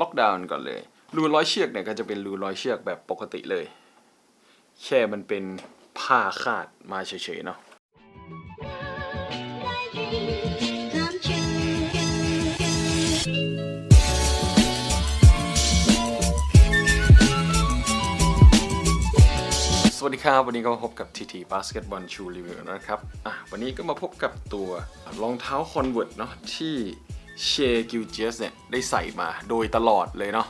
ล็อกดาวน์ก่อนเลย รูร้อยเชือกเนี่ยก็จะเป็นรูร้อยเชือกแบบปกติเลย แค่มันเป็นผ้าคาดมาเฉยๆเนาะสวัสดีครับ วันนี้ก็พบกับ TT Basketball Shoe Review นะครับ อะ วันนี้ก็มาพบกับตัวรองเท้า Convert เนาะที่ เชกิลเจสเนี่ยได้ใส่มาโดยตลอดเลยเนาะ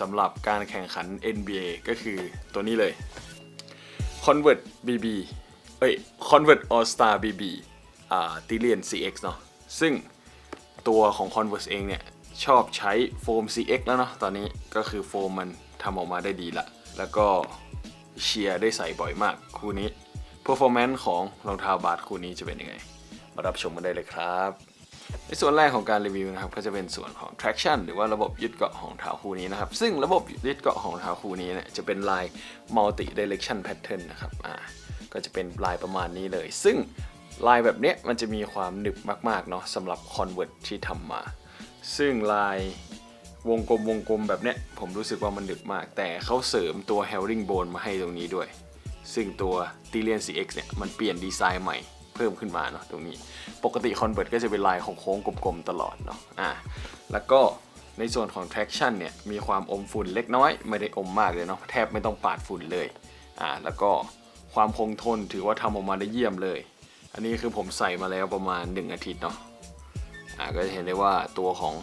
สำหรับการแข่งขัน NBA ก็คือตัวนี้เลย Convert BB เอ้ย Convert All Star BB อ่า t i l i a n CX เนาะซึ่งตัวของ Converse เองเนี่ย ชอบใช้โฟม CX แล้วเนาะตอนนี้ก็คือโฟมมันทำออกมาได้ดีละ แล้วก็เชียร์ได้ใส่บ่อยมาก คู่นี้ Performance ของรองเท้าบาสคู่นี้จะเป็นยังไง มารับชมกันได้เลยครับ ในส่วนแรกของการรีวิวนะครับก็จะเป็นส่วนของ traction หรือว่าระบบยึดเกาะของเท้าคู่นี้นะครับ ซึ่งระบบยึดเกาะของเท้าคู่นี้เนี่ยจะเป็นลาย multi direction pattern นะครับอ่าก็จะเป็นลายประมาณนี้เลย ซึ่งลายแบบเนี้ยมันจะมีความหนึบมากๆเนาะสำหรับ convert ที่ทำมา ซึ่งลายวงกลมวงกลมแบบเนี้ยผมรู้สึกว่ามันหนึบมาก แต่เขาเสริมตัว herringbone มาให้ตรงนี้ด้วย ซึ่งตัว t i l i a n CX เนี่ยมันเปลี่ยนดีไซน์ใหม่ เพิ่มขึ้นมาเนาะตรงนี้ปกติ Convert ก็จะเป็นลายของโค้งกลมๆตลอดเนาะอะแล้วก็ในส่วนของ traction เนี่ยมีความอมฝุ่นเล็กน้อย ไม่ได้อมมากเลยเนาะแทบไม่ต้องปาดฝุ่นเลยอ่าแล้วก็ความคงทนถือว่าทำออกมาได้เยี่ยมเลย อันนี้คือผมใส่มาแล้วประมาณ 1 อาทิตย์เนาะอ่าก็จะเห็นได้ว่าตัวของ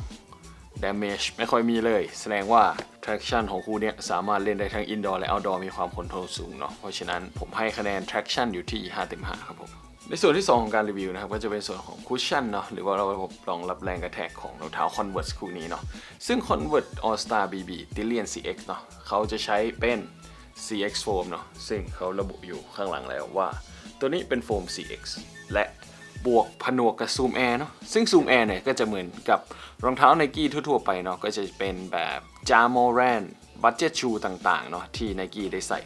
damage ไม่ค่อยมีเลย แสดงว่า traction ของคู่นี้สามารถเล่นได้ทั้ง indoor และ outdoor มีความคอนโทรลสูงเนาะเพราะฉะนั้นผมให้คะแนน traction อยู่ที่5เต็ม5ครับผมในส่วนที่ 2 ของการรีวิวนะครับก็จะเป็นส่วนของคุชชั่นเนาะหรือว่าเระบบรองรับแรงกระแทกของรองเท้า Converse คู่นี้เนาะซึ่ง Converse All Star BB t i l i a n CX เนาะเขาจะใช้เป็น CX foam เนาะซึ่งเขาระบุอยู่ข้างหลังแล้วว่า ตัวนี้เป็นโฟม CX และ บวกผนวกกับ Zoom Air เนาะซึ่ง Zoom Air เนี่ยก็จะเหมือนกับรองเท้าไนกี้ทั่วๆไปเนาะก็จะเป็นแบบ Jamoran Budget Shoe ต่างๆเนาะที่ไนกี้ได้ใส่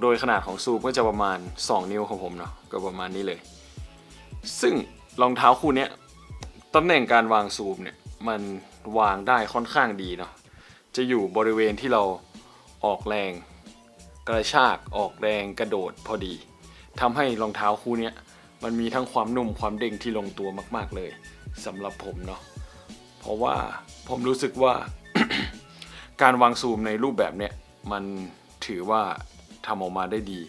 โดยขนาดของซูมก็จะประมาณ 2 นิ้วของผมเนาะก็ประมาณนี้เลย ซึ่งรองเท้าคู่เนี้ยตำแหน่งการวางซูมเนี่ยมันวางได้ค่อนข้างดีเนาะจะอยู่บริเวณที่เราออกแรงกระชากออกแรงกระโดดพอดีทำให้รองเท้าคู่เนี้ย มันมีทั้งความนุ่มความเด้งที่ลงตัวมากๆเลยสำหรับผมเนาะเพราะว่าผมรู้สึกว่า การวางซูมในรูปแบบเนี้ยมันถือว่าทำออกมาได้ดี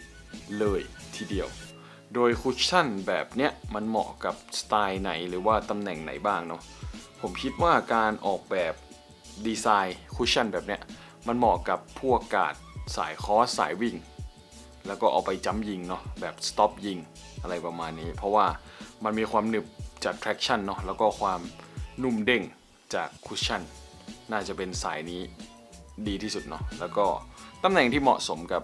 เลยทีเดียว โดยคุชชั่นแบบเนี้ยมันเหมาะกับสไตล์ไหนหรือว่าตำแหน่งไหนบ้างเนาะผมคิดว่าการออกแบบดีไซน์คุชชั่นแบบเนี้ยมันเหมาะกับพวกการ์ดสายคอสสายวิ่ง แล้วก็เอาไปจัมป์ยิงเนาะแบบสต็อปยิงอะไรประมาณนี้ เพราะว่ามันมีความหนึบจาก traction เนาะแล้วก็ความนุ่มเด้งจากคุชชั่นน่าจะเป็นสายนี้ดีที่สุดเนาะแล้วก็ตำแหน่งที่เหมาะสมกับ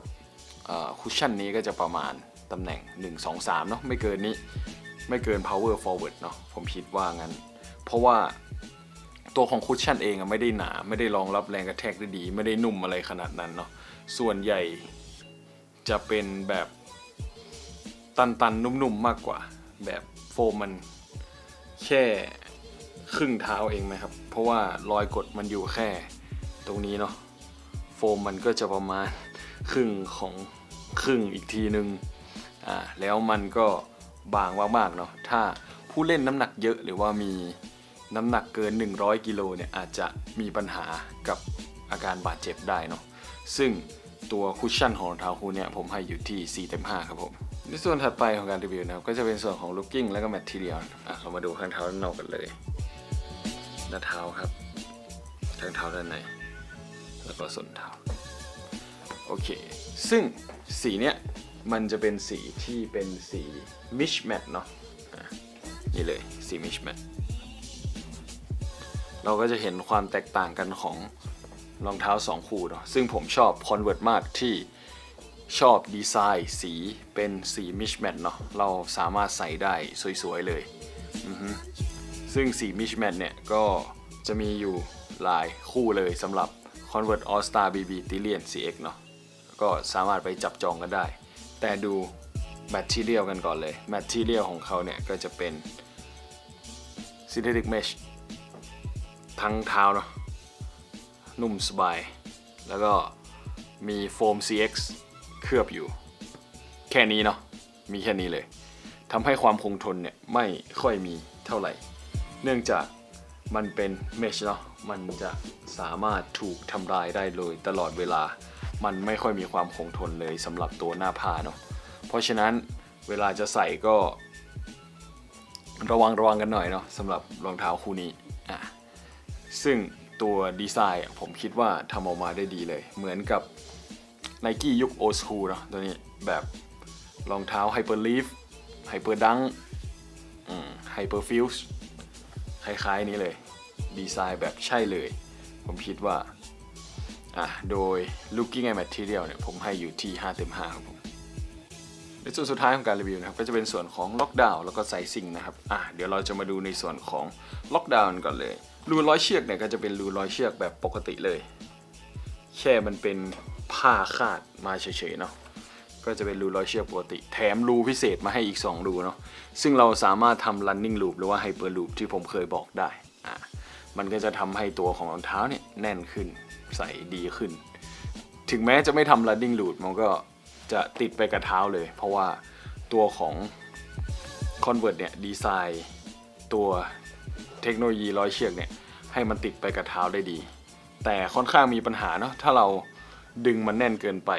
คุชชั่นนี้ก็จะประมาณตำแหน่ง 1 2 3เนาะไม่เกินนี้ไม่เกิน power forward เนาะผมคิดว่างั้น เพราะว่าตัวของคุชชั่นเองอะไม่ได้หนา ไม่ได้รองรับแรงกระแทกได้ดี ไม่ได้นุ่มอะไรขนาดนั้นเนาะส่วนใหญ่ จะเป็นแบบตันๆ นุ่มๆ มากกว่า แบบโฟมมันแค่ครึ่งเท้าเองไหมครับ เพราะว่ารอยกดมันอยู่แค่ตรงนี้เนาะโฟมมันก็จะประมาณครึ่งของครึ่งอีกทีนึงอ่าแล้วมันก็บางมากๆเนาะถ้าผู้เล่นน้ำหนักเยอะหรือว่ามีน้ำหนักเกิน 100กิโลเนี่ยอาจจะมีปัญหากับอาการบาดเจ็บได้เนาะซึ่ง ตัวคุชชั่นของรองเท้าคู่เนี่ยผมให้อยู่ที่4เต็ม5ครับผมในส่วนถัดไปของการรีวิวนะครับก็จะเป็นส่วนของ looking แล้วก็ material อะเรามาดูข้างเท้าด้านนอกกันเลยหน้าเท้าครับข้างเท้าด้านในแล้วก็ส้นเท้าโอเค ซึ่งสีเนี้ยมันจะเป็นสีที่เป็นสี m i s h m a t เนาะนี่เลยสี m i s h m a t เราก็จะเห็นความแตกต่างกันของ รองเท้า 2 คู่เนาะซึ่งผมชอบ Convert มากที่ชอบดีไซน์สีเป็นสี mismatch เนาะเราสามารถใส่ได้สวยๆเลย ซึ่งสี mismatch เนี่ยก็จะมีอยู่หลายคู่เลยสำหรับ Convert All Star BB t i l i a n CX เนาะก็สามารถไปจับจองกันได้ แต่ดู Material กันก่อนเลย Material ของเขาเนี่ยก็จะเป็น Synthetic Mesh ทั้งเท้าเนาะ นุ่มสบาย แล้วก็มีโฟม CX เคลือบอยู่ แค่นี้เนาะมีแค่นี้เลยทำให้ความคงทนเนี่ยไม่ค่อยมีเท่าไหร่ เนื่องจากมันเป็นเมชเนาะมันจะสามารถถูกทำลายได้เลยตลอดเวลา มันไม่ค่อยมีความคงทนเลยสำหรับตัวหน้าผ้าเนาะเพราะฉะนั้นเวลาจะใส่ก็ระวังระวังกันหน่อยเนาะสำหรับรองเท้าคู่นี้อะซึ่ง ตัวดีไซน์ผมคิดว่าทำออกมาได้ดีเลย เหมือนกับ n i กี้ยุคโอ h คูลเนาะตัวนี้แบบรองเท้าไฮเปอร์ลีฟไฮเปอร์ดังไฮเปอร์ฟิวส์คล้ายๆนี้เลย ดีไซน์แบบใช่เลย ผมคิดว่าอะโดย looking at material เนี่ยผมให้อยู่ที่ 5 เต็ม5ครับผมในส่วนสุดท้ายของการรีวิวนะครับก็จะเป็นส่วนของล็อกดาวน์แล้วก็ไซซิ่งนะครับอะเดี๋ยวเราจะมาดูในส่วนของล็อกดาวน์ก่อนเลย รูร้อยเชือกเนี่ยก็จะเป็นรูร้อยเชือกแบบปกติเลย แค่มันเป็นผ้าคาดมาเฉยๆเนาะก็จะเป็นรูร้อยเชือกปกติ แถมรูพิเศษมาให้อีก 2 รูเนาะซึ่งเราสามารถทำ running loop หรือว่า hyper loop ที่ผมเคยบอกได้อะมันก็จะทำให้ตัวของรองเท้าเนี่ยแน่นขึ้นใส่ดีขึ้น ถึงแม้จะไม่ทำ running loop มันก็จะติดไปกับเท้าเลย เพราะว่าตัวของ Convert เนี่ยดีไซน์ตัว เทคโนโลยีร้อยเชือกเนี่ยให้มันติดไปกับเท้าได้ดี แต่ค่อนข้างมีปัญหาเนาะถ้าเราดึงมันแน่นเกินไป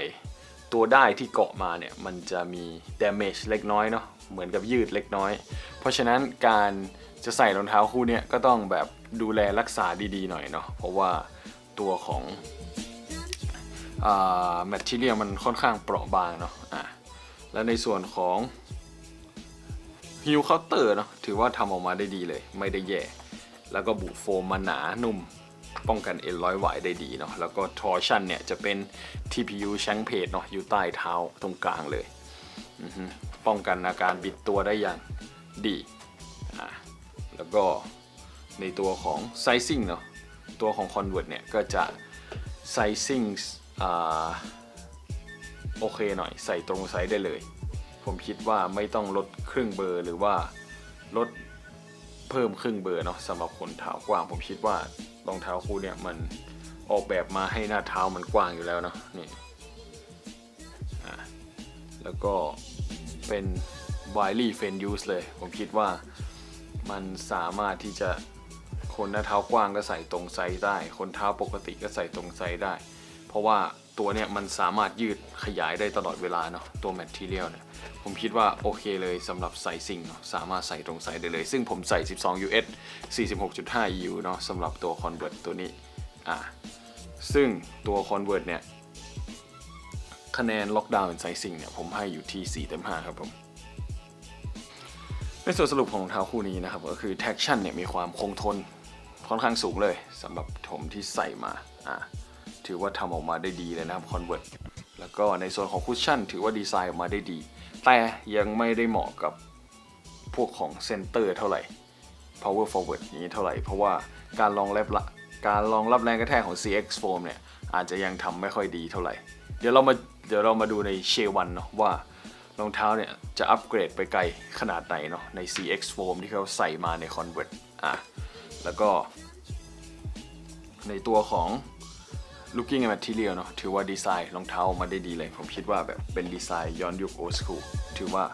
ตัวได้ที่เกาะมาเนี่ยมันจะมี damage เล็กน้อยเนาะเหมือนกับยืดเล็กน้อย เพราะฉะนั้นการจะใส่รองเท้าคู่เนี่ยก็ต้องแบบดูแลรักษาดีๆหน่อยเนาะเพราะว่าตัวของแมทเรียมันค่อนข้างเปราะบางเนาะอะแล้วในส่วนของ ฮิวเคาน์เตอร์เนาะถือว่าทำออกมาได้ดีเลย ไม่ได้แย่ แล้วก็บุโฟมมาหนานุ่ม ป้องกันเอ็นร้อยไหวได้ดีเนาะแล้วก็ทอร์ชันเนี่ยจะเป็น TPU แชงเพจเนาะอยู่ใต้เท้าตรงกลางเลย ป้องกันอาการบิดตัวได้อย่างดีอะแล้วก็ในตัวของไซซิ่งเนาะตัวของ Convert เนี่ยก็จะไซซิ่งอ่าโอเคหน่อยใส่ตรงไซส์ได้เลย ผมคิดว่าไม่ต้องลดครึ่งเบอร์หรือว่าลดเพิ่มครึ่งเบอร์เนาะสำหรับคนเท้ากว้าง ผมคิดว่ารองเท้าคู่เนี่ยมันออกแบบมาให้หน้าเท้ามันกว้างอยู่แล้วเนาะนี่อะแล้วก็เป็น widely fan use เลย ผมคิดว่ามันสามารถที่จะคนหน้าเท้ากว้างก็ใส่ตรงไซส์ได้ คนเท้าปกติก็ใส่ตรงไซส์ได้ เพราะว่า ตัวเนี้ยมันสามารถยืดขยายได้ตลอดเวลาเนาะตัวแมททีเรียลเนี่ยผมคิดว่าโอเคเลยสำหรับไซซิ่งเนาะสามารถใส่ตรงไซส์ได้เลย ซึ่งผมใส่ 12 US 46.5 EU เนาะสำหรับตัว Convert ตัวนี้อ่าซึ่งตัว Convert เนี่ยคะแนนล็อกดาวน์เป็นไซซิ่งเนี่ยผมให้อยู่ที่ 4 เต็ม 5 ครับผม ในส่วนสรุปของรองเท้าคู่นี้นะครับ ก็คือ traction เนี่ยมีความคงทนค่อนข้างสูงเลยสำหรับผมที่ใส่มาอ่า ถือว่าทำออกมาได้ดีเลยนะครับ Convert แล้วก็ในส่วนของคุชชั่นถือว่าดีไซน์ออกมาได้ดี แต่ยังไม่ได้เหมาะกับพวกของเซนเตอร์เท่าไหร่ power forward อย่างนี้เท่าไหร่ เพราะว่าการรองรับละการรองรับแรงกระแทกของ CX foam เนี่ยอาจจะยังทำไม่ค่อยดีเท่าไหร่ เดี๋ยวเรามาเดี๋ยวเรามาดูในเชวันเนาะว่ารองเท้าเนี่ยจะอัปเกรดไปไกลขนาดไหนเนาะใน CX Foam ที่เขาใส่มาใน Convert อะแล้วก็ในตัวของ Looking at Material เนาะถือว่าดีไซน์รองเท้าออกมาได้ดีเลย ผมคิดว่าแบบเป็นดีไซน์ย้อนยุค Old School ถือว่า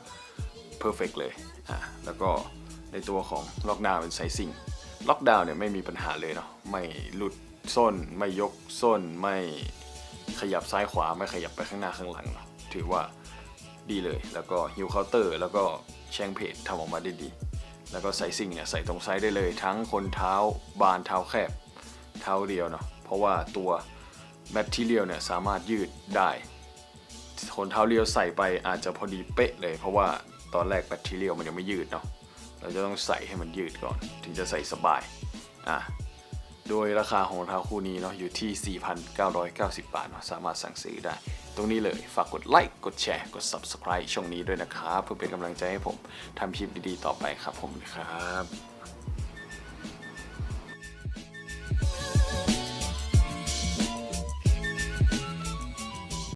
Perfect เลยอะแล้วก็ในตัวของ Lockdown เป็น Sizing Lockdown เนี่ยไม่มีปัญหาเลยเนาะไม่หลุดส้น ไม่ยกส้น ไม่ขยับซ้ายขวาไม่ขยับไปข้างหน้าข้างหลังเนาะถือว่าดีเลยแล้วก็ฮิวเคาน์เตอร์แล้วก็แชงเพจทำออกมาได้ดี แล้วก็ไซซิ่งเนี่ยใส่ตรงไซส์ได้เลย ทั้งคนเท้าบานเท้าแคบเท้าเดียวเนาะเพราะว่าตัว แมททีเรียลเนี่ยสามารถยืดได้คนเท้าเรียวใส่ไปอาจจะพอดีเป๊ะเลย เพราะว่าตอนแรกแมททีเรียลมันยังไม่ยืดเนาะ เราจะต้องใส่ให้มันยืดก่อน ถึงจะใส่สบาย อะ โดยราคาของรองเท้าคู่นี้เนาะอยู่ที่ 4,990 บาทเนาะสามารถสั่งซื้อได้ ตรงนี้เลยฝากกดไลค์ กดแชร์ กด Subscribe ช่องนี้ด้วยนะครับ เพื่อเป็นกำลังใจให้ผมทำคลิปดีๆต่อไปครับผมครับ